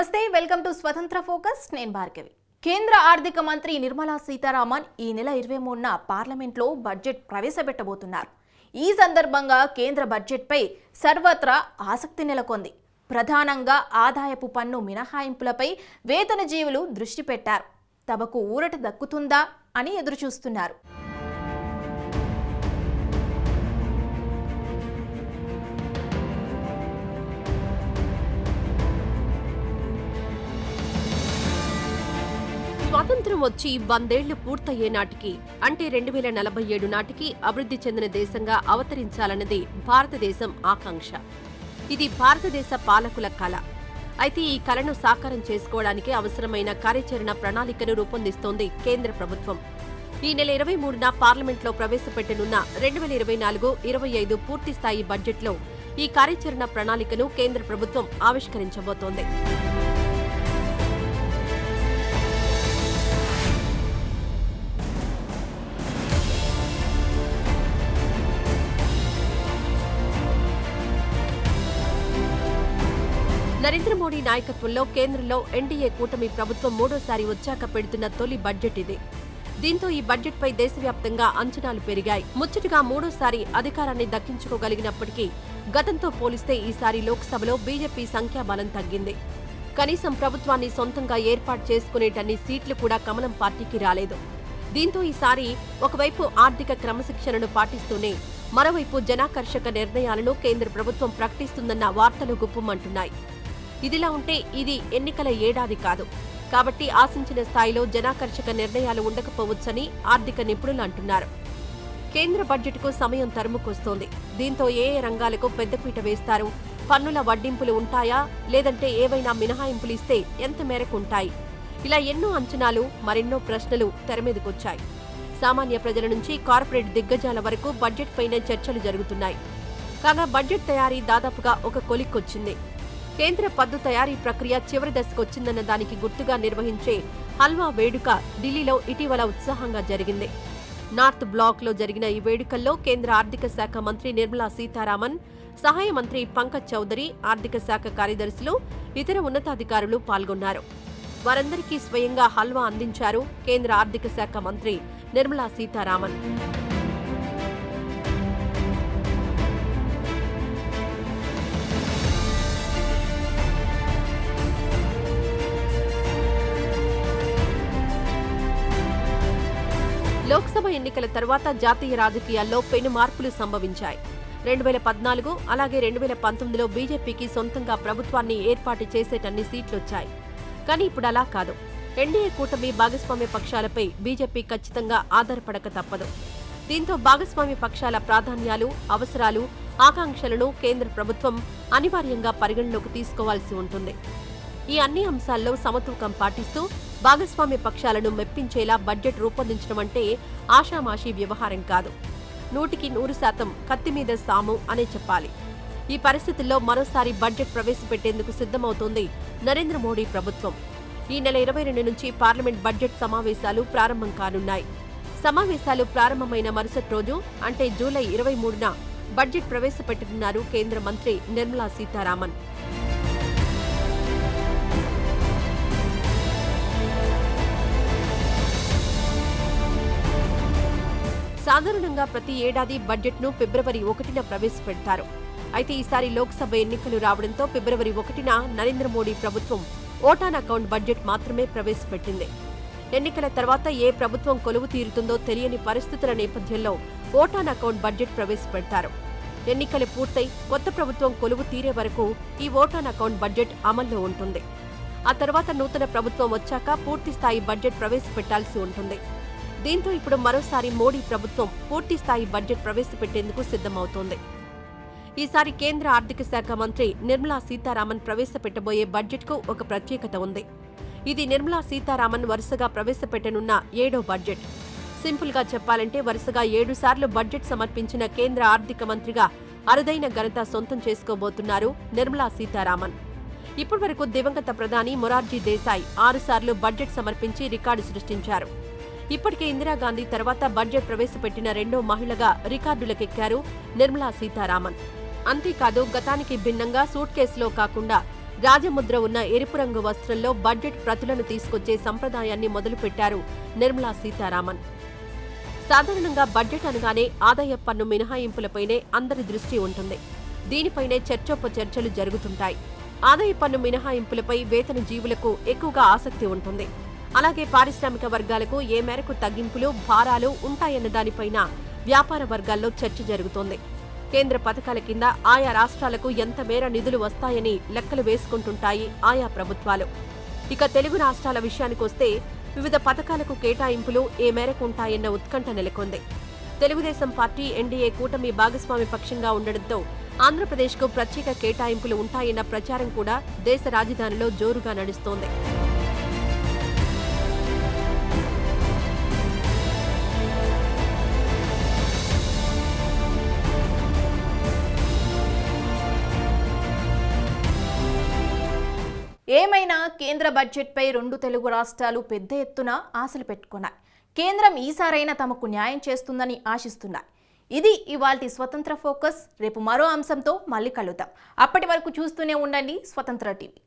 నమస్తే welcome to స్వతంత్ర focus. నేను భార్గవి. కేంద్ర ఆర్థిక మంత్రి నిర్మలా సీతారామన్ ఈ నెల ఇరవై మూడున పార్లమెంట్లో బడ్జెట్ ప్రవేశపెట్టబోతున్నారు. ఈ సందర్భంగా కేంద్ర బడ్జెట్పై సర్వత్రా ఆసక్తి నెలకొంది. ప్రధానంగా ఆదాయపు పన్ను మినహాయింపులపై వేతన జీవులు దృష్టి పెట్టారు. తమకు ఊరట దక్కుతుందా అని ఎదురుచూస్తున్నారు. స్వాతంత్రం వచ్చి వందేళ్ళు పూర్తయ్యే నాటికి అంటే రెండు వేల నలభై ఏడు నాటికి అభివృద్ధి చెందిన దేశంగా అవతరించాలన్నది భారతదేశం ఆకాంక్ష. ఇది భారతదేశ పాలకుల కళ అయితే ఈ కళను సాకారం చేసుకోవడానికి అవసరమైన కార్యాచరణ ప్రణాళికను రూపొందిస్తోంది కేంద్ర ప్రభుత్వం. ఈ నెల ఇరవై మూడున పార్లమెంట్లో ప్రవేశపెట్టనున్న రెండు వేల ఇరవై నాలుగు ఇరవై ఐదు పూర్తిస్థాయి బడ్జెట్లో ఈ కార్యాచరణ ప్రణాళికను కేంద్ర ప్రభుత్వం ఆవిష్కరించబోతోంది. నరేంద్ర మోడీ నాయకత్వంలో కేంద్రంలో ఎన్డీఏ కూటమి ప్రభుత్వం మూడోసారి వచ్చాక పెడుతున్న తొలి బడ్జెట్ ఇది. దీంతో ఈ బడ్జెట్పై దేశవ్యాప్తంగా అంచనాలు పెరిగాయి. ముచ్చటగా మూడోసారి అధికారాన్ని దక్కించుకోగలిగినప్పటికీ గతంతో పోలిస్తే ఈసారి లోక్సభలో బీజేపీ సంఖ్యాబలం తగ్గింది. కనీసం ప్రభుత్వాన్ని సొంతంగా ఏర్పాటు చేసుకునేటన్ని సీట్లు కూడా కమలం పార్టీకి రాలేదు. దీంతో ఈసారి ఒకవైపు ఆర్థిక క్రమశిక్షణను పాటిస్తూనే మరోవైపు జనాకర్షక నిర్ణయాలను కేంద్ర ప్రభుత్వం ప్రకటిస్తుందన్న వార్తలు గుప్పమంటున్నాయి. ఇదిలా ఉంటే ఇది ఎన్నికల ఏడాది కాదు. కాబట్టి ఆశించిన స్థాయిలో జనాకర్షక నిర్ణయాలు ఉండకపోవచ్చని ఆర్థిక నిపుణులు అంటున్నారు. కేంద్ర బడ్జెట్కు సమయం తరుముకొస్తోంది. దీంతో ఏ ఏ రంగాలకు పెద్దపీట వేస్తారు? పన్నుల వడ్డింపులు ఉంటాయా? లేదంటే ఏవైనా మినహాయింపులు ఇస్తే ఎంత మేరకు ఉంటాయి? ఇలా ఎన్నో అంచనాలు మరెన్నో ప్రశ్నలు తెరమీదకొచ్చాయి సామాన్య ప్రజల నుంచి కార్పొరేట్ దిగ్గజాల వరకు బడ్జెట్ పైన చర్చలు జరుగుతున్నాయి. కాగా బడ్జెట్ తయారీ దాదాపుగా ఒక కొలిక్కొచ్చింది. కేంద్ర పద్దు తయారీ ప్రక్రియ చివరి దశకొచ్చిందన్న దానికి గుర్తుగా నిర్వహించే హల్వా వేడుక ఢిల్లీలో ఇటీవల ఉత్సాహంగా జరిగింది. నార్త్ బ్లాక్లో జరిగిన ఈ వేడుకల్లో కేంద్ర ఆర్థిక శాఖ మంత్రి నిర్మలా సీతారామన్ సహాయ మంత్రి పంకజ్ చౌదరి ఆర్థిక శాఖ కార్యదర్శులు ఇతర ఉన్నతాధికారులు పాల్గొన్నారు. వారందరికీ స్వయంగా హల్వా అందించారు కేంద్ర ఆర్థిక శాఖ మంత్రి నిర్మలా సీతారామన్. లోక్సభ ఎన్నికల తర్వాత జాతీయ రాజకీయాల్లో పెను మార్పులు సంభవించాయి. రెండు వేల పద్నాలుగు అలాగే రెండు వేల పంతొమ్మిదిలో బీజేపీకి సొంతంగా ప్రభుత్వాన్ని ఏర్పాటు చేసేటన్ని సీట్లొచ్చాయి. కానీ ఇప్పుడు అలా కాదు. ఎన్డీఏ కూటమి భాగస్వామ్య పక్షాలపై బీజేపీ ఖచ్చితంగా ఆధారపడక తప్పదు. దీంతో భాగస్వామ్య పక్షాల ప్రాధాన్యాలు అవసరాలు ఆకాంక్షలను కేంద్ర ప్రభుత్వం అనివార్యంగా పరిగణలోకి తీసుకోవాల్సి ఉంటుంది. ఈ అన్ని అంశాల్లో సమతూకం పాటిస్తూ భాగస్వామ్య పక్షాలను మెప్పించేలా బడ్జెట్ రూపొందించడం అంటే ఆషామాషీ వ్యవహారం కాదు. నూటికి నూరు శాతం కత్తి మీద సాము అనే చెప్పాలి. ఈ పరిస్థితుల్లో మరోసారి బడ్జెట్ ప్రవేశపెట్టేందుకు సిద్ధమవుతోంది నరేంద్ర మోడీ ప్రభుత్వం. ఈ నెల ఇరవై రెండు నుంచి పార్లమెంట్ బడ్జెట్ సమావేశాలు ప్రారంభం కానున్నాయి. సమావేశాలు ప్రారంభమైన మరుసటి రోజు అంటే జూలై ఇరవై మూడున బడ్జెట్ ప్రవేశపెట్టనున్నారు కేంద్ర మంత్రి నిర్మలా సీతారామన్. సాధారణంగా ప్రతి ఏడాది బడ్జెట్ను ఫిబ్రవరి ఒకటిన ప్రవేశపెడతారు. అయితే ఈసారి లోక్సభ ఎన్నికలు రావడంతో ఫిబ్రవరి ఒకటిన నరేంద్ర మోడీ ప్రభుత్వం ఓటాన్ అకౌంట్ బడ్జెట్ మాత్రమే ప్రవేశపెట్టింది. ఎన్నికల తర్వాత ఏ ప్రభుత్వం కొలువు తీరుతుందో తెలియని పరిస్థితుల నేపథ్యంలో ఓటాన్ అకౌంట్ బడ్జెట్ ప్రవేశపెడతారు. ఎన్నికలు పూర్తయి కొత్త ప్రభుత్వం కొలువు తీరే వరకు ఈ ఓటాన్ అకౌంట్ బడ్జెట్ అమల్లో ఉంటుంది. ఆ తర్వాత నూతన ప్రభుత్వం వచ్చాక పూర్తి స్థాయి బడ్జెట్ ప్రవేశపెట్టాల్సి ఉంటుంది. దీంతో ఇప్పుడు మరోసారి మోడీ ప్రభుత్వం పూర్తి స్థాయి బడ్జెట్ ప్రవేశపెట్టేందుకు సిద్ధమవుతోంది. ఈసారి కేంద్ర ఆర్థిక శాఖ మంత్రి నిర్మలా సీతారామన్ ప్రవేశపెట్టబోయే బడ్జెట్కు ఒక ప్రత్యేకత ఉంది. ఇది నిర్మలా సీతారామన్ వరుసగా ప్రవేశపెట్టనున్న ఏడో బడ్జెట్. సింపుల్గా చెప్పాలంటే వరుసగా ఏడుసార్లు బడ్జెట్ సమర్పించిన కేంద్ర ఆర్థిక మంత్రిగా అరుదైన ఘనత సొంతం చేసుకోబోతున్నారు నిర్మలా సీతారామన్. ఇప్పటివరకు దివంగత ప్రధాని మొరార్జీ దేశాయ్ ఆరుసార్లు బడ్జెట్ సమర్పించి రికార్డు సృష్టించారు. ఇప్పటికే ఇందిరాగాంధీ తర్వాత బడ్జెట్ ప్రవేశపెట్టిన రెండో మహిళగా రికార్డులకెక్కారు నిర్మలా సీతారామన్. అంతేకాదు గతానికి భిన్నంగా సూట్ కేసులో కాకుండా రాజముద్ర ఉన్న ఎరుపు రంగు వస్త్రంలో బడ్జెట్ ప్రతులను తీసుకొచ్చే సంప్రదాయాన్ని మొదలుపెట్టారు నిర్మలా సీతారామన్. సాధారణంగా బడ్జెట్ అనగానే ఆదాయ పన్ను మినహాయింపులపైనే అందరి దృష్టి ఉంటుంది. దీనిపైనే చర్చోపచర్చలు జరుగుతుంటాయి. ఆదాయ పన్ను మినహాయింపులపై వేతన జీవులకు ఎక్కువగా ఆసక్తి ఉంటుంది. అలాగే పారిశ్రామిక వర్గాలకు ఏ మేరకు తగ్గింపులు భారాలు ఉంటాయన్న దానిపైన వ్యాపార వర్గాల్లో చర్చ జరుగుతోంది. కేంద్ర పథకాల కింద ఆయా రాష్ట్రాలకు ఎంత మేర నిధులు వస్తాయని లెక్కలు వేసుకుంటుంటాయి ఆయా ప్రభుత్వాలు. ఇక తెలుగు రాష్ట్రాల విషయానికొస్తే వివిధ పథకాలకు కేటాయింపులు ఏ మేరకు ఉంటాయన్న ఉత్కంఠ నెలకొంది. తెలుగుదేశం పార్టీ ఎన్డీఏ కూటమి భాగస్వామి పక్షంగా ఉండడంతో ఆంధ్రప్రదేశ్కు ప్రత్యేక కేటాయింపులు ఉంటాయన్న ప్రచారం కూడా దేశ రాజధానిలో జోరుగా నడుస్తోంది. ఏమైనా కేంద్ర బడ్జెట్పై రెండు తెలుగు రాష్ట్రాలు పెద్ద ఎత్తున ఆశలు పెట్టుకున్నాయి. కేంద్రం ఈసారైనా తమకు న్యాయం చేస్తుందని ఆశిస్తున్నాయి. ఇది ఇవాల్టి స్వతంత్ర ఫోకస్. రేపు మరో అంశంతో మళ్ళీ కలుద్దాం. అప్పటి వరకు చూస్తూనే ఉండండి స్వతంత్ర టీవీ.